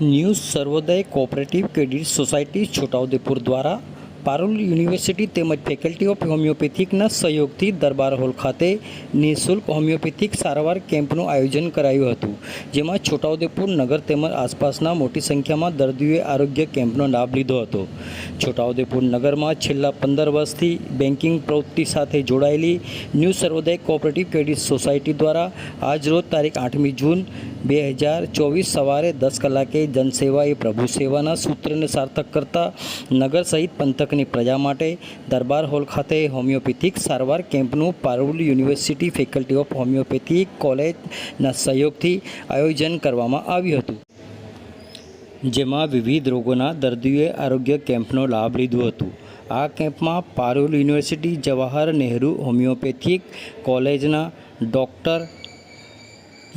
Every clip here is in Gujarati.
New Sarvodaya cooperative credit society Chhotaudepur દ્વારા પારુલ યુનિવર્સિટી તેમજ ફેકલ્ટી ઓફ હોમિયોપેથિકના સહયોગથી દરબાર હોલ ખાતે નિઃશુલ્ક હોમિયોપેથિક સારવાર કેમ્પનું આયોજન કરાયું હતું, જેમાં છોટાઉદેપુર નગર તેમજ આસપાસના મોટી સંખ્યામાં દર્દીઓએ આરોગ્ય કેમ્પનો લાભ લીધો હતો. છોટાઉદેપુર નગરમાં છેલ્લા પંદર વર્ષથી બેન્કિંગ પ્રવૃત્તિ સાથે જોડાયેલી new Sarvodaya cooperative credit society દ્વારા આજરોજ તારીખ આઠમી જૂન બે હજાર ચોવીસ સવારે દસ કલાકે જનસેવા એ પ્રભુ સેવાના સૂત્રને સાર્થક કરતા નગર સહિત પંથકની પ્રજા માટે દરબાર હોલ ખાતે હોમિયોપેથિક સારવાર કેમ્પનું Parul university faculty of homeopathic કોલેજના સહયોગથી આયોજન કરવામાં આવ્યું હતું. જેમાં વિવિધ રોગોના દર્દીઓએ આરોગ્ય કેમ્પનો લાભ લીધો હતો. આ કેમ્પમાં પારુલ યુનિવર્સિટી જવાહર નહેરુ હોમિયોપેથિક કોલેજના doctor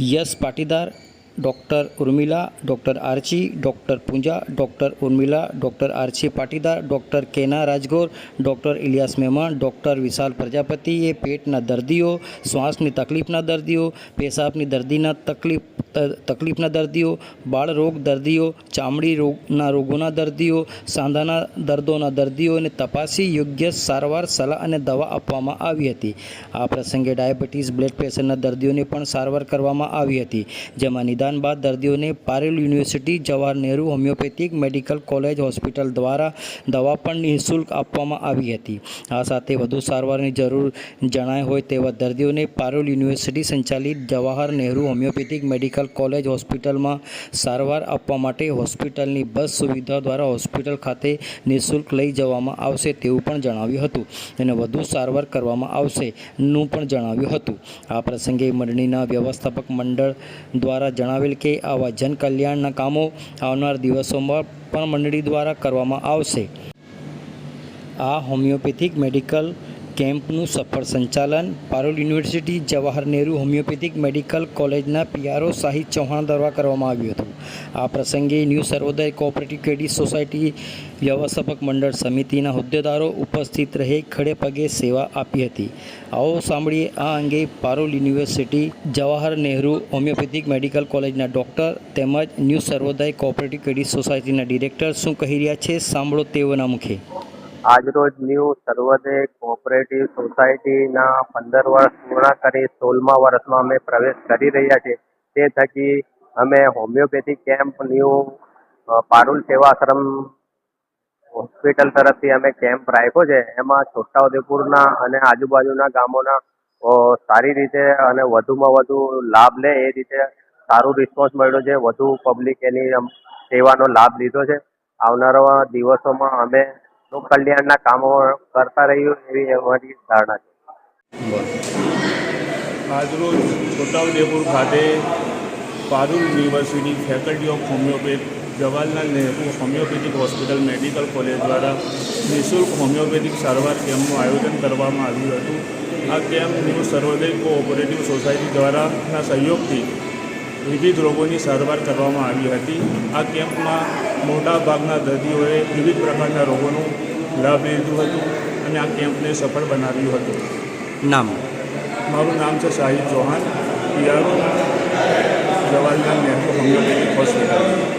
Yash Patidar, doctor Urmila, doctor Archi, doctor Poonja, doctor Urmila, doctor Archi Patidar, doctor Kena Rajgor, doctor Ilyas મહેમાન ડૉક્ટર વિશાલ પ્રજાપતિએ પેટના દર્દીઓ, શ્વાસની તકલીફના દર્દીઓ, પેશાબની દર્દીના તકલીફ તકલીફના દર્દીઓ બાળરોગ દર્દીઓ, ચામડી રોગના રોગોના દર્દીઓ, સાંધાના દર્દોના દર્દીઓને તપાસી યોગ્ય સારવાર, સલાહ અને દવા આપવામાં આવી હતી. આ પ્રસંગે ડાયાબિટીસ, બ્લડ પ્રેશરના દર્દીઓને પણ સારવાર કરવામાં આવી હતી. જેમાં નિદાન બાદ દર્દીઓને Parul university, Jawahar Nehru, homeopathic, medical college, hospital દ્વારા દવા પણ નિઃશુલ્ક આપવામાં આવી હતી. આ સાથે વધુ સારવારની જરૂર જણાય હોય તેવા દર્દીઓને પારેલ યુનિવર્સિટી સંચાલિત Jawahar Nehru, homeopathic, medical college હોસ્પિટલમાં સારવાર આપવા માટે હોસ્પિટલની બસ સુવિધા દ્વારા હોસ્પિટલ ખાતે નિઃશુલ્ક લઈ જવામાં આવશે તેવું પણ જણાવ્યું હતું અને વધુ સારવાર કરવામાં આવશે નું પણ જણાવ્યું હતું. આ પ્રસંગે મંડળીના વ્યવસ્થાપક મંડળ દ્વારા જણાવેલ કે આવા જનકલ્યાણના કામો આવનાર દિવસોમાં પણ મંડળી દ્વારા કરવામાં આવશે. આ હોમિયોપેથિક મેડિકલ કેમ્પનું સફળ સંચાલન Parul university, Jawahar Nehru homoeopathic medical કોલેજના પીઆરઓ શાહિદ ચૌહાણ દ્વારા કરવામાં આવ્યું હતું. આ પ્રસંગે new Sarvodaya cooperative credit society વ્યવસ્થાપક મંડળ સમિતિના હોદ્દેદારો ઉપસ્થિત રહી, ખડે પગે સેવા આપી હતી. આવો સાંભળીએ આ અંગે Parul university, Jawahar Nehru homeopathic medical કોલેજના ડૉક્ટર તેમજ ન્યૂ સર્વોદય કોઓપરેટિવ ક્રેડિટ સોસાયટીના ડિરેક્ટર શું કહી રહ્યા છે, સાંભળો તેઓના મુખે. આજરોજ ન્યૂ સર્વોદય કોઓપરેટિવ સોસાયટીના પંદર વર્ષ પૂર્ણ કરી સોળમા વર્ષમાં અમે પ્રવેશ કરી રહ્યા છીએ. તે થકી અમે homeopathy camp, new Parul Sevashram hospital તરફથી અમે કેમ્પ રાખ્યો છે. એમાં છોટાઉદેપુરના અને આજુબાજુના ગામોના સારી રીતે અને વધુમાં વધુ લાભ લે એ રીતે સારું રિસ્પોન્સ મળ્યો છે. વધુ પબ્લિક એની સેવાનો લાભ લીધો છે. આવનારા દિવસોમાં અમે લોક કલ્યાણના કામો કરતા રહ્યું એવી અમારી ધારણા છે. આજરોજ છોટાઉદેપુર ખાતે Parul university faculty of homeopath Jawaharlal Nehru homeopathic hospital medical college દ્વારા નિઃશુલ્ક હોમિયોપેથિક સારવાર કેમ્પનું આયોજન કરવામાં આવ્યું હતું. આ camp new Sarvodaya cooperative society દ્વારાના સહયોગથી વિવિધ રોગોની સારવાર કરવામાં આવી હતી. આ કેમ્પમાં મોટા ભાગના દર્દીઓએ વિવિધ પ્રકારના રોગોનો લાભ લીધું હતું અને આ કેમ્પને સફળ બનાવ્યું હતું. નામ? મારું નામ છે Shahid Chauhan. PRO Jawaharlal Nehru homeopathic hospital.